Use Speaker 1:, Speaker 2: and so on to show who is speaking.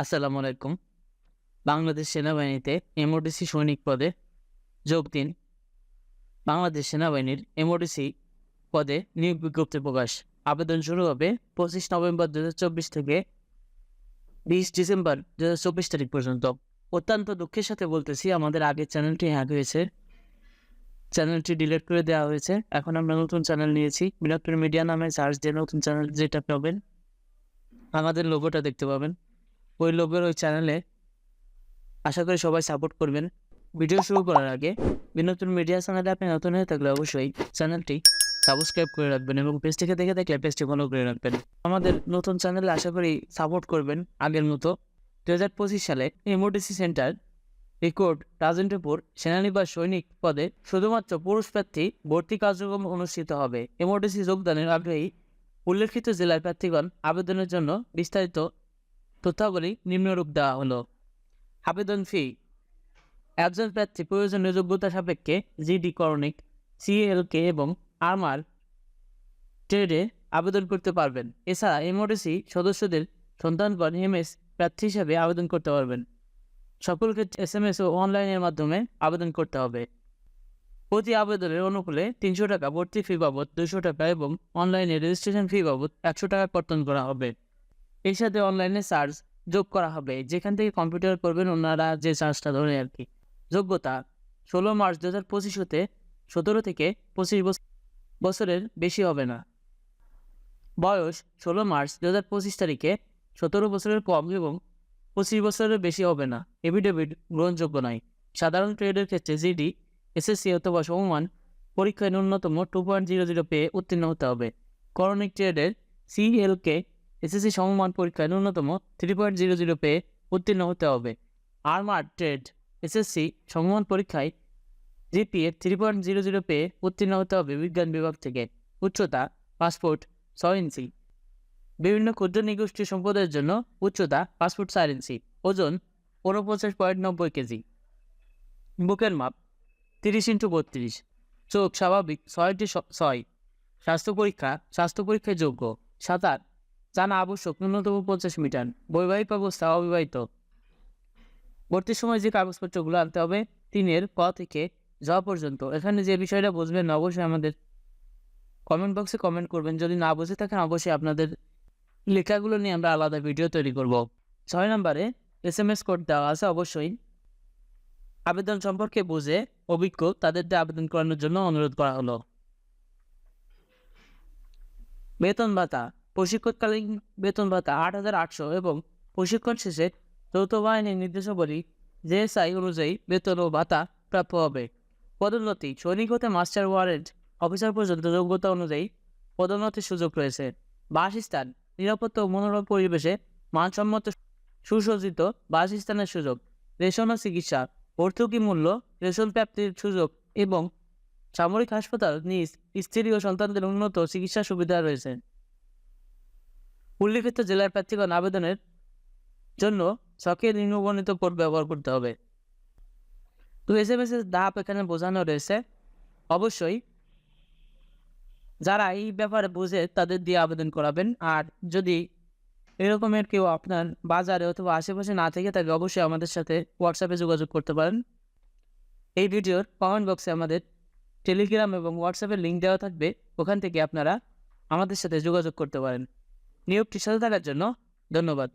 Speaker 1: আসসালামু আলাইকুম। বাংলাদেশ সেনাবাহিনীতে এমওডিসি সৈনিক পদে যোগ দিন। বাংলাদেশ সেনাবাহিনীর এমওডিসি পদে নিয়োগ বিজ্ঞপ্তি প্রকাশ। আবেদন শুরু হবে পঁচিশ নভেম্বর দু হাজার চব্বিশ থেকে বিশ ডিসেম্বর দু হাজার চব্বিশ তারিখ পর্যন্ত। অত্যন্ত দুঃখের সাথে বলতেছি, আমাদের আগের চ্যানেলটি হ্যাক হয়েছে। চ্যানেলটি ডিলিট করে দেওয়া হয়েছে। এখন আমরা নতুন চ্যানেল নিয়েছি বিরাটপুর মিডিয়া নামে। সার্চ দিয়ে নতুন চ্যানেল যেটা পাবেন, আমাদের লোগোটা দেখতে পাবেন। ওই ওই চ্যানেলে আশা করি সবাই সাপোর্ট করবেন। ভিডিও শুরু করার আগে বিনোদন মিডিয়া চ্যানেলে আপনি নতুন হয়ে থাকলে অবশ্যই চ্যানেলটি সাবস্ক্রাইব করে রাখবেন এবং পেজটিকে দেখে দেখলে পেজটি ফলো করে রাখবেন। আমাদের নতুন চ্যানেলে আশা করি সাপোর্ট করবেন আগের মতো। দু হাজার পঁচিশ সালে এমওডিসি সেন্টার রেকর্ড রাজেন্দ্রপুর সেনানিবাস সৈনিক পদে শুধুমাত্র পুরুষ প্রার্থী ভর্তি কার্যক্রম অনুষ্ঠিত হবে। এমওডিসি যোগদানের আগ্রহী উল্লেখিত জেলার প্রার্থীগণ আবেদনের জন্য বিস্তারিত তথ্যাবলী নিম্নরূপ দেওয়া হলো। আবেদন ফি একজন প্রার্থী প্রয়োজনীয় যোগ্যতা সাপেক্ষে জিডি, করণিক, সিএলকে এবং আর্মার ট্রেডে আবেদন করতে পারবেন। এছাড়া এমওডিসি সদস্যদের সন্তানগণ এমএস প্রার্থী হিসাবে আবেদন করতে পারবেন। সকল ক্ষেত্রে এস এম এস ও অনলাইনের মাধ্যমে আবেদন করতে হবে। প্রতি আবেদনের অনুকূলে তিনশো টাকা ভর্তি ফি বাবদ দুশো টাকা এবং অনলাইনে রেজিস্ট্রেশন ফি বাবদ একশো টাকা কর্তন করা হবে। এর সাথে অনলাইনে চার্জ যোগ করা হবে। যেখান থেকে কম্পিউটার করবেন ওনারা যে চার্জটা ধরে আর কি। যোগ্যতা, ষোলো মার্চ দু হাজার পঁচিশ হতে সতেরো থেকে পঁচিশ বছরের বেশি হবে না। বয়স, ষোলো মার্চ দু হাজার পঁচিশ তারিখে সতেরো বছরের কম এবং পঁচিশ বছরের বেশি হবে না। এভিডেভিট গ্রহণযোগ্য নয়। সাধারণ ট্রেডের ক্ষেত্রে জিডি এসএসসি অথবা সমমান পরীক্ষায় ন্যূনতম টু পয়েন্ট জিরো জিরো পেয়ে উত্তীর্ণ হতে হবে। করণিক ট্রেডের সিএলকে এসএসসি সমমান পরীক্ষায় ন্যূনতম থ্রি পয়েন্ট জিরো জিরো পেয়ে উত্তীর্ণ হতে হবে। আর্মার ট্রেড এসএসসি সমমান পরীক্ষায় GPA three point zero zero পেয়ে উত্তীর্ণ হতে হবে বিজ্ঞান বিভাগ থেকে। উচ্চতা পাসপোর্ট ছয় ইঞ্চি। বিভিন্ন ক্ষুদ্র নিগোষ্ঠী সম্পদের জন্য উচ্চতা পাসপোর্ট চার ইঞ্চি। ওজন ঊনপঞ্চাশ পয়েন্ট নব্বই কেজি। বুকের মাপ তিরিশ ইন্টু বত্রিশ। চোখ স্বাভাবিক ছয়টি ছয়। স্বাস্থ্য পরীক্ষা, স্বাস্থ্য পরীক্ষায় যোগ্য। সাঁতার জানা আবশ্যক, ন্যূনতম পঞ্চাশ মিটার। বৈবাহিক অবস্থা অবিবাহিত। ভর্তির সময় যে কাগজপত্রগুলো আনতে হবে তিনের ক থেকে যাওয়া পর্যন্ত। এখানে যে বিষয়টা বুঝবেন, অবশ্যই আমাদের কমেন্ট বক্সে কমেন্ট করবেন। যদি না বুঝে থাকেন, অবশ্যই আপনাদের লেখাগুলো নিয়ে আমরা আলাদা ভিডিও তৈরি করব। ছয় নম্বরে এস এম এস কোড দেওয়া আছে, অবশ্যই আবেদন সম্পর্কে বুঝে অভিজ্ঞ তাদের দিয়ে আবেদন করানোর জন্য অনুরোধ করা হলো। বেতন ভাতা। প্রশিক্ষণকালীন বেতন ভাতা আট হাজার আটশো এবং প্রশিক্ষণ শেষে যৌথ বাহিনীর নির্দেশাবলী জেএসআই অনুযায়ী বেতন ও ভাতা প্রাপ্য হবে। পদোন্নতি, সৈনিক হতে মাস্টার ওয়ারেন্ট অফিসার পর্যন্ত যোগ্যতা অনুযায়ী পদোন্নতির সুযোগ রয়েছে। বাসস্থান, নিরাপত্তা ও মনোরম পরিবেশে মানসম্মত সুসজ্জিত বাসস্থানের সুযোগ, রেশন ও চিকিৎসা, ভর্তুকি মূল্য, রেশন প্রাপ্তির সুযোগ এবং সামরিক হাসপাতাল নিজ স্ত্রী ও সন্তানদের উন্নত চিকিৎসা সুবিধা রয়েছে। উল্লিখিত জেলার প্রার্থীগণ আবেদনের জন্য ছকে নিম্নবর্ণিত কোড ব্যবহার করতে হবে। তো এস এম এস এর ধাপ এখানে বোঝানো রয়েছে, অবশ্যই যারা এই ব্যাপারে বুঝে তাদের দিয়ে আবেদন করাবেন। আর যদি এরকমের কেউ আপনার বাজারে অথবা আশেপাশে না থেকে থাকে, অবশ্যই আমাদের সাথে হোয়াটসঅ্যাপে যোগাযোগ করতে পারেন। এই ভিডিওর কমেন্ট বক্সে আমাদের টেলিগ্রাম এবং হোয়াটসঅ্যাপের লিঙ্ক দেওয়া থাকবে। ওখান থেকে আপনারা আমাদের সাথে যোগাযোগ করতে পারেন। নিয়োগটির সাথে থাকার জন্য ধন্যবাদ।